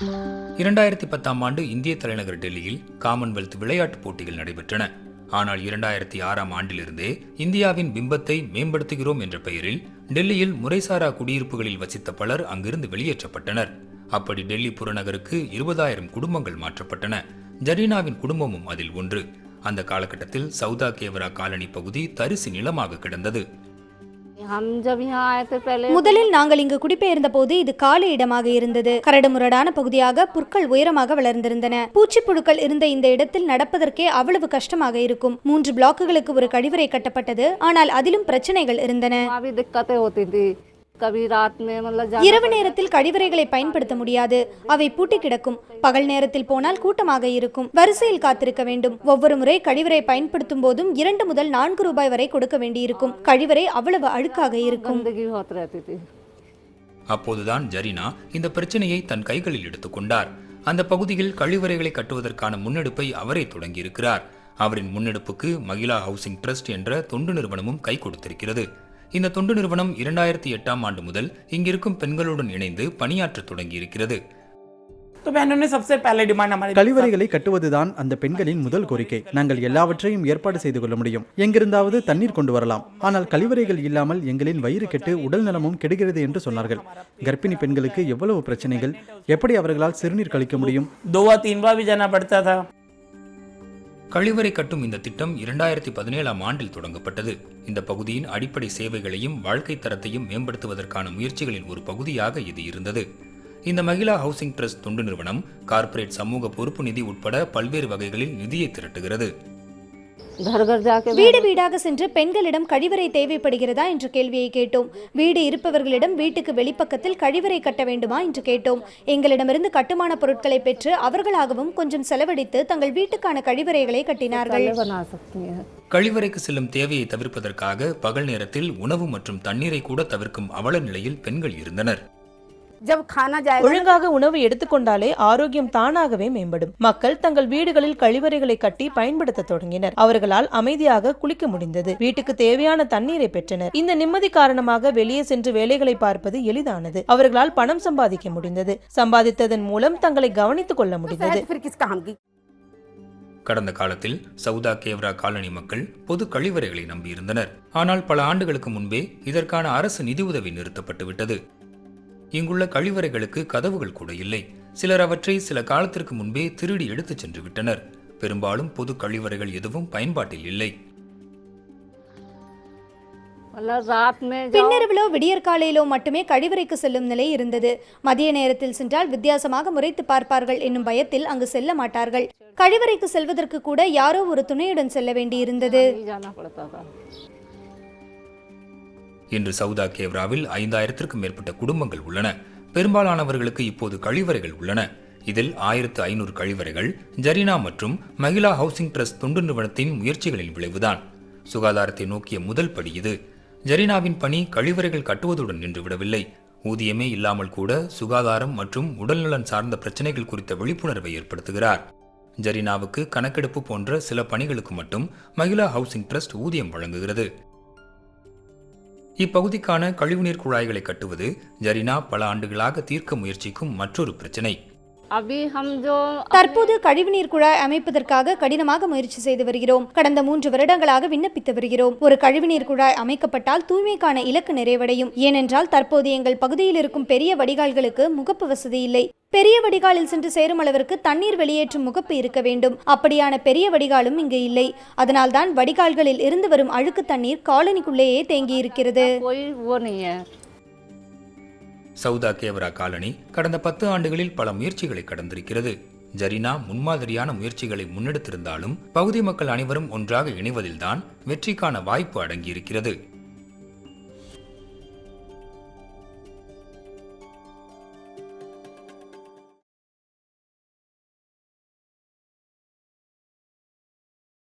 இரண்டாயிரத்தி பத்தாம் ஆண்டு இந்திய தலைநகர் டெல்லியில் காமன்வெல்த் விளையாட்டுப் போட்டிகள் நடைபெற்றன. ஆனால் இரண்டாயிரத்தி ஆறாம் ஆண்டிலிருந்தே இந்தியாவின் பிம்பத்தை மேம்படுத்துகிறோம் என்ற பெயரில் டெல்லியில் முறைசாரா குடியிருப்புகளில் வசித்த பலர் அங்கிருந்து வெளியேற்றப்பட்டனர். அப்படி டெல்லி புறநகருக்கு இருபதாயிரம் குடும்பங்கள் மாற்றப்பட்டன. ஜரீனாவின் குடும்பமும் அதில் ஒன்று. அந்த காலகட்டத்தில் சவுதா கேவரா காலனி பகுதி தரிசு நிலமாக கிடந்தது. முதலில் நாங்கள் இங்கு குடிபெயர்ந்த போது இது காலி இடமாக இருந்தது. கரடுமுரடான பகுதியாக புற்கள் உயரமாக வளர்ந்திருந்தன. பூச்சிப்புழுக்கள் இருந்த இந்த இடத்தில் நடப்பதற்கே அவ்வளவு கஷ்டமாக இருக்கும். மூன்று பிளாக்குகளுக்கு ஒரு கழிவறை கட்டப்பட்டது. ஆனால் அதிலும் பிரச்சனைகள் இருந்தன. இரவு நேரத்தில் கழிவறைகளை பயன்படுத்த முடியாது. அவை பூட்டி கிடக்கும். பகல் நேரத்தில் போனால் கூட்டமாக இருக்கும். வரிசையில் காத்திருக்க வேண்டும். ஒவ்வொரு முறை கழிவறை பயன்படுத்தும் போதும் இரண்டு முதல் நான்கு ரூபாய் வரை கொடுக்க வேண்டியிருக்கும். கழிவறை அவ்வளவு அழுக்காக இருக்கும். அப்போதுதான் ஜரீனா இந்த பிரச்சனையை தன் கைகளில் எடுத்துக்கொண்டார் அந்த பகுதியில் கழிவறைகளை கட்டுவதற்கான முன்னெடுப்பை அவரே தொடங்கியிருக்கிறார். அவரின் முன்னெடுப்புக்கு மகிழா ஹவுசிங் ட்ரஸ்ட் என்ற தொண்டு நிறுவனமும் கை கொடுத்திருக்கிறது. இந்த தொண்டு நிறுவனம் இரண்டாயிரத்தி எட்டாம் ஆண்டு முதல் இங்கிருக்கும் பெண்களுடன் இணைந்து பணியாற்ற தொடங்கியிருக்கிறது. கழிவறைகளை கட்டுவதுதான் அந்த பெண்களின் முதல் கோரிக்கை. நாங்கள் எல்லாவற்றையும் ஏற்பாடு செய்து கொள்ள முடியும். எங்கிருந்தாவது தண்ணீர் கொண்டு வரலாம். ஆனால் கழிவறைகள் இல்லாமல் எங்களின் வயிறு கெட்டு உடல் நலமும் கெடுகிறது என்று சொன்னார்கள். கர்ப்பிணி பெண்களுக்கு எவ்வளவு பிரச்சனைகள்? எப்படி அவர்களால் சிறுநீர் கழிக்க முடியும்? கழிவறை கட்டும் இந்த திட்டம் இரண்டாயிரத்தி பதினேழாம் ஆண்டில் தொடங்கப்பட்டது. இந்த பகுதியின் அடிப்படை சேவைகளையும் வாழ்க்கை தரத்தையும் மேம்படுத்துவதற்கான முயற்சிகளின் ஒரு பகுதியாக இது இருந்தது. இந்த மகிழா ஹவுசிங் டிரஸ்ட் தொண்டு நிறுவனம் கார்ப்பரேட் சமூக பொறுப்பு நிதி உட்பட பல்வேறு வகைகளில் நிதியை திரட்டுகிறது. வீடு வீடாக சென்று பெண்களிடம் கழிவறை தேவைப்படுகிறதா என்ற கேள்வியை கேட்டோம். வீடு இருப்பவர்களிடம் வீட்டுக்கு வெளிப்பக்கத்தில் கழிவறை கட்ட வேண்டுமா என்று கேட்டோம். எங்களிடமிருந்து கட்டுமான பொருட்களை பெற்று அவர்களாகவும் கொஞ்சம் செலவழித்து தங்கள் வீட்டுக்கான கழிவறைகளை கட்டினார்கள். கழிவறைக்கு செல்லும் தேவையை தவிர்ப்பதற்காக பகல் நேரத்தில் உணவு மற்றும் தண்ணீரை கூட தவிர்க்கும் அவல நிலையில் பெண்கள் இருந்தனர். ஒழுங்காக உணவு எடுத்துக்கொண்டாலே ஆரோக்கியம் தானாகவே மேம்படும். மக்கள் தங்கள் வீடுகளில் கழிவறைகளை கட்டி பயன்படுத்த தொடங்கினர். அவர்களால் அமைதியாக குளிக்க முடிந்தது. வீட்டுக்கு தேவையான தண்ணீரை பெற்றனர். இந்த நிம்மதி காரணமாக வெளியே சென்று வேலைகளை பார்ப்பது எளிதானது. அவர்களால் பணம் சம்பாதிக்க முடிந்தது. சம்பாதித்ததன் மூலம் தங்களை கவனித்துக் கொள்ள முடிந்தது. கடந்த காலத்தில் சவுதா கேவ்ரா காலனி மக்கள் பொது கழிவறைகளை நம்பியிருந்தனர். ஆனால் பல ஆண்டுகளுக்கு முன்பே இதற்கான அரசு நிதி உதவி நிறுத்தப்பட்டுவிட்டது. இங்குள்ள கழிவறைகளுக்கு கதவுகள் கூட இல்லை. சிலர் அவற்றை சில காலத்திற்கு முன்பே திருடி எடுத்துச் சென்று விட்டனர். பெரும்பாலும் பொது கழிவறைகள் எதுவும் பயன்பாட்டில் இல்லை. பின்னரவிலோ விடியற்காலையிலோ மட்டுமே கழிவறைக்கு செல்லும் நிலை இருந்தது. மதிய நேரத்தில் சென்றால் வித்தியாசமாக முறைத்து பார்ப்பார்கள் என்னும் பயத்தில் அங்கு செல்ல மாட்டார்கள். கழிவறைக்கு செல்வதற்கு கூட யாரோ ஒரு துணையுடன் செல்ல வேண்டியிருந்தது. இன்று சவுதா கேவ்ராவில் ஐந்தாயிரத்திற்கும் மேற்பட்ட குடும்பங்கள் உள்ளன. பெரும்பாலானவர்களுக்கு இப்போது கழிவறைகள் உள்ளன. இதில் ஆயிரத்து ஐநூறு கழிவறைகள் ஜரினா மற்றும் மகிழா ஹவுசிங் ட்ரஸ்ட் தொண்டு நிறுவனத்தின் முயற்சிகளின் விளைவுதான். சுகாதாரத்தை நோக்கிய முதல் படி இது. ஜரினாவின் பணி கழிவறைகள் கட்டுவதுடன் நின்றுவிடவில்லை. ஊதியமே இல்லாமல் கூட சுகாதாரம் மற்றும் உடல்நலன் சார்ந்த பிரச்சனைகள் குறித்த விழிப்புணர்வை ஏற்படுத்துகிறார். ஜரினாவுக்கு கணக்கெடுப்பு போன்ற சில பணிகளுக்கு மட்டும் மகிழா ஹவுசிங் ட்ரஸ்ட் ஊதியம் வழங்குகிறது. இப்பகுதிக்கான கழிவுநீர் குழாய்களை கட்டுவது ஜரினா பல ஆண்டுகளாக தீர்க்க முயற்சிக்கும் மற்றொரு பிரச்சினை. தற்போது கழிவுநீர் குழாய் அமைப்பதற்காக கடினமாக முயற்சி செய்து வருகிறோம். கடந்த மூன்று வருடங்களாக விண்ணப்பித்து வருகிறோம். ஒரு கழிவுநீர் குழாய் அமைக்கப்பட்டால் தூய்மைக்கான இலக்கு நிறைவடையும். ஏனென்றால் தற்போது எங்கள் பகுதியில் இருக்கும் பெரிய வடிகால்களுக்கு முகப்பு வசதி இல்லை. பெரிய வடிகாலில் சென்று சேரும் அளவிற்கு தண்ணீர் வெளியேற்றும் முகப்பு இருக்க வேண்டும். அப்படியான பெரிய வடிகாலும் இங்கு இல்லை. அதனால்தான் வடிகால்களில் இருந்து வரும் அழுக்கு தண்ணீர் காலனிக்குள்ளேயே தேங்கி இருக்கிறது. சவுதா கேவரா காலனி கடந்த பத்து ஆண்டுகளில் பல முயற்சிகளை கடந்திருக்கிறது. ஜரினா முன்மாதிரியான முயற்சிகளை முன்னெடுத்திருந்தாலும் பகுதி மக்கள் அனைவரும் ஒன்றாக இணைவதில்தான் வெற்றிக்கான வாய்ப்பு அடங்கியிருக்கிறது.